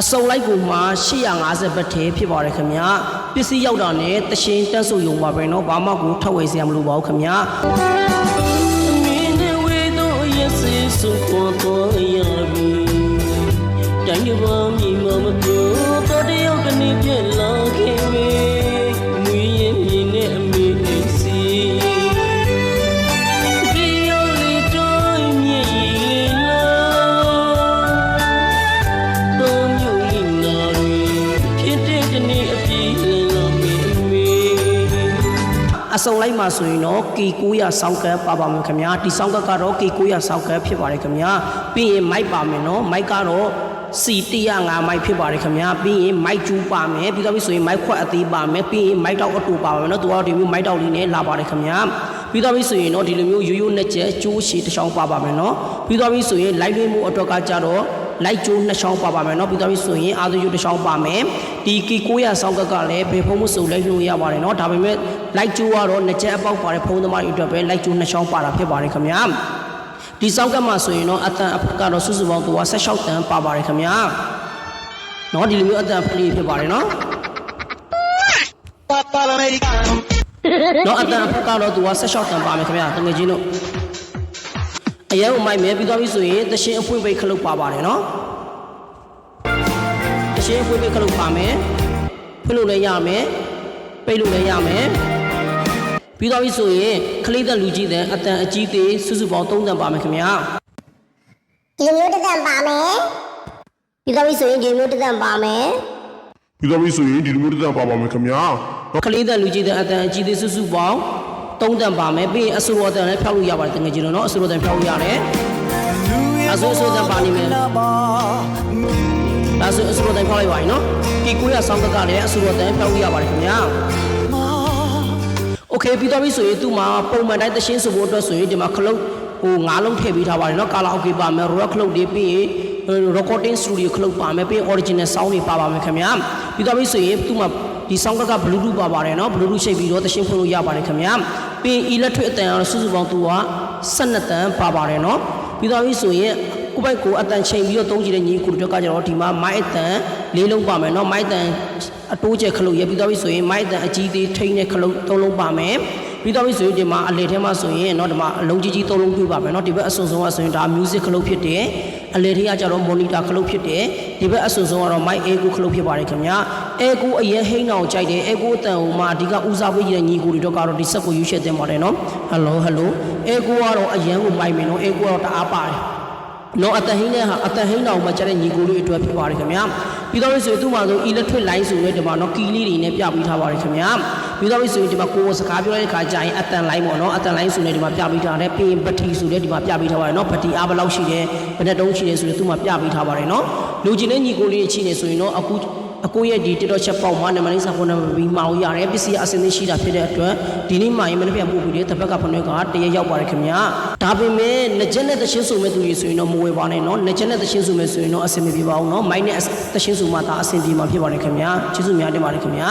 အစုံလိုက်ကိုမှ850ဘတ်ထဲဖြစ်ပါတယ်ခင်ဗျာပစ္စည်းရောက်တာနဲ့တရှင်တက်ဆုပ်ယုံပါပဲเนาะဘာမှကိုထောက်ဝယ်စရာမလိုပါဘူးခင်ဗျာမင်းနဲ့ဝေတော့ရစေစုပေါ်တော့ရပြီတိုင်းရပါမီမမပြောတော့တယောက်တနေ့ပြက်လာ အစုံလိုက်မှာဆိုရင်တော့ K900 ဆောင်းကပ်ပါပါမယ်ခင်ဗျာဒီဆောင်းကပ်ကတော့ K900 ဆောင်းကပ်ဖြစ်ပါတယ်ခင်ဗျာပြီးရင်မိုက်ပါမယ်နော်မိုက်ကတော့ C105 မိုက်ဖြစ်ပါတယ်ခင်ဗျာပြီးရင်မိုက်ကျူးပါမယ်ပြီးတော့ပြီးဆိုရင်မိုက်ခွက်အသေးပါမယ်ပြီးရင်မိုက်တောက်အတူပါမယ်နော်သူကတော့ဒီမျိုးမိုက်တောက်လေးနဲ့လာပါတယ်ခင်ဗျာပြီးတော့ပြီးဆိုရင်တော့ဒီလိုမျိုးရိုးရိုးနဲ့ကျက်ကျိုးရှည်တစ်ချောင်းပါပါမယ်နော်ပြီးတော့ပြီးဆိုရင်လိုက်လွှင့်မှုအတွက်ကကြတော့ လိုက်ကျိုးနှစ်ချောင်းပါပါမယ်နော်ပြီးတော့ပြီးဆိုရင်အာသူယုတစ်ချောင်းပါမယ်ဒီကီ900ဆောင်းကက်ကလည်းဘေဖုံးမဆိုလိုက်လို့ရပါတယ်နော်ဒါပေမဲ့လိုက်ကျိုးကတော့နှစ်ချက်အပေါက်ပါတဲ့ဖုံးသမားတွေအတွက်ပဲလိုက်ကျိုးနှစ်ချောင်းပါတာဖြစ်ပါတယ်ခင်ဗျာဒီဆောင်းကက်မှာဆိုရင်တော့အတန်အဖက်ကတော့စုစုပေါင်းသူက16တန်ပါပါတယ်ခင်ဗျာနော်ဒီလိုမျိုးအတန်ဖလေးဖြစ်ပါတယ်နော်နော်အတန်အဖက်ကတော့သူက16တန်ပါမယ်ခင်ဗျာတငယ်ချင်းတို့ အရင်ကမိုက်မယ်ပြီးသွားပြီဆိုရင်တရှင်အဖွင့်ပိတ်ခလုတ်ပါပါတယ်နော်တရှင်အဖွင့်ပိတ်ခလုတ်ပါမယ်ဖွင့်လို့လည်းရမယ်ပိတ်လို့လည်းရမယ်ပြီးသွားပြီဆိုရင်ခလေးသက်လူကြီးတဲ့အတန်အကြီးသေးစုစုပေါင်း3တန်ပါမယ်ခင်ဗျာဒီလိုမျိုးတစ်တန်ပါမယ်ပြီးသွားပြီဆိုရင်ဒီမျိုးတစ်တန်ပါမယ်ပြီးတော့ပြီဆိုရင်ဒီလိုမျိုးတစ်တန်ပါပါမယ်ခင်ဗျာခလေးသက်လူကြီးတဲ့အတန်အကြီးသေးစုစုပေါင်း 3တန်ပါမယ်ပြီးရင်အဆူရောတန်လည်းဖျောက်လို့ရပါတယ်တငယ်ချင်းတို့နော်အဆူရောတန်ဖျောက်လို့ရတယ်အဆူအဆူတန်ပါနေမယ် ဒါဆိုအစရောတန်ဖောက်လိုက်ပါရင်နော်ဒီ900ဆောင်းဘက်ကလည်းအစရောတန်ဖောက်လို့ရပါတယ်ခင်ဗျာโอเคပြီးတော့ပြီဆိုရင်သူ့မှာပုံမှန်တိုင်းသရှင်းစဖို့အတွက်ဆိုရင်ဒီမှာခလုတ်ဟိုငါးလုံးထည့်ပေးထားပါတယ်နော်ကာလာအိုကေပါမယ်ရောခလုတ်တွေပြီးရင် recording studio ခလုတ်ပါမယ်ပြီးရင် original sound တွေပါပါမယ်ခင်ဗျာပြီးတော့ပြီဆိုရင်သူ့မှာ ဒီဆောင်းကက Bluetooth ပါပါတယ်နော် Bluetooth ရှိပြီးတော့တရှင်းဖွင့်လို့ရပါတယ်ခင်ဗျာပင် electric အတန်အောင်စုစုပေါင်းသူက12တန်ပါပါတယ်နော်ပြီးတော့ပြီဆိုရင်ကိုပိုက်ကိုအတန်ချိန်ပြီးတော့သုံးကြည့်တဲ့ညီကိုတို့ကကျတော့ဒီမှာမိုက်အတန်လေးလုံးပါမယ်နော်မိုက်အတန်အတိုးကျက်ခလုတ်ရပြီးတော့ပြီဆိုရင်မိုက်အတန်အကြီးသေးထိန်းတဲ့ခလုတ်သုံးလုံးပါမယ် ပြီးတော့ပြီဆိုရင်ဒီမှာအလေထဲမှာဆိုရင်เนาะဒီမှာအလုံးကြီးကြီးသုံးလုံးပြပါမယ်เนาะဒီဘက်အစွန်ဆုံးကဆိုရင်ဒါ music ခလုတ်ဖြစ်တယ်အလေထဲကကြတော့ monitor ခလုတ်ဖြစ်တယ်ဒီဘက်အစွန်ဆုံးကတော့ mic echo ခလုတ်ဖြစ်ပါတယ်ခင်ဗျာ echo အရင်ဟိန်းအောင်ကြိုက်တယ် echo အတန်ဟိုမှာအဓိကဦးစားပေးရတဲ့ညီကိုတွေတော့ကတော့ဒီဆက်ကိုယူရှက်တင်ပါတယ်เนาะ hello hello echo ကတော့အရင်ကိုမိုက်မယ်เนาะ echo ကတော့တအားပါတယ် နော်အတဟင်းနဲ့ဟာအတဟင်းတော်မှာကျတဲ့ညီကိုလေးအတွက်ဖြစ်ပါတယ်ခင်ဗျာပြီးတော့ဆိုရင်သူ့မှာဆို electric line ဆိုရဲဒီမှာနော်ကီလေးတွေနဲ့ပြပေးထားပါတယ်ခင်ဗျာပြီးတော့ဆိုရင်ဒီမှာကိုယ်စကားပြောတဲ့ခါကျရင်အတန် line ပေါ့နော်အတန် line ဆိုနေဒီမှာပြပေးထားတယ်ပြီးရင်ဘတ်ထရီဆိုလဲဒီမှာပြပေးထားပါတယ်နော်ဘတ်ထရီအားဘယ်လောက်ရှိတယ်ဘယ်နဲ့တုံးရှိတယ်ဆိုလဲသူ့မှာပြပေးထားပါတယ်နော်လူချင်းတဲ့ညီကိုလေးတွေချိနေဆိုရင်တော့အခု အကိုရဲ့ဒီ TikTok ချက်ပေါက်မှာနံပါတ်လေးစာဖုန်းနံပါတ်ပြီးမအောင်ရတယ်ပစ္စည်းအစင်းသိရှိတာဖြစ်တဲ့အတွက်ဒီနေ့မှရင်မနေ့ပြန်ပို့ပြီးတဲ့တစ်ဖက်ကဖုန်းတွေကတရရောက်ပါတယ်ခင်ဗျာဒါပေမဲ့နှစ်ချက်နဲ့သရှင်းဆိုမဲ့သူတွေဆိုရင်တော့မဝယ်ပါနဲ့နော်နှစ်ချက်နဲ့သရှင်းဆိုမဲ့ဆိုရင်တော့အဆင်မပြေပါဘူးနော်မိုင်းနဲ့သရှင်းဆိုမှဒါအဆင်ပြေမှာဖြစ်ပါတယ်ခင်ဗျာကျေးဇူးများတင်ပါတယ်ခင်ဗျာ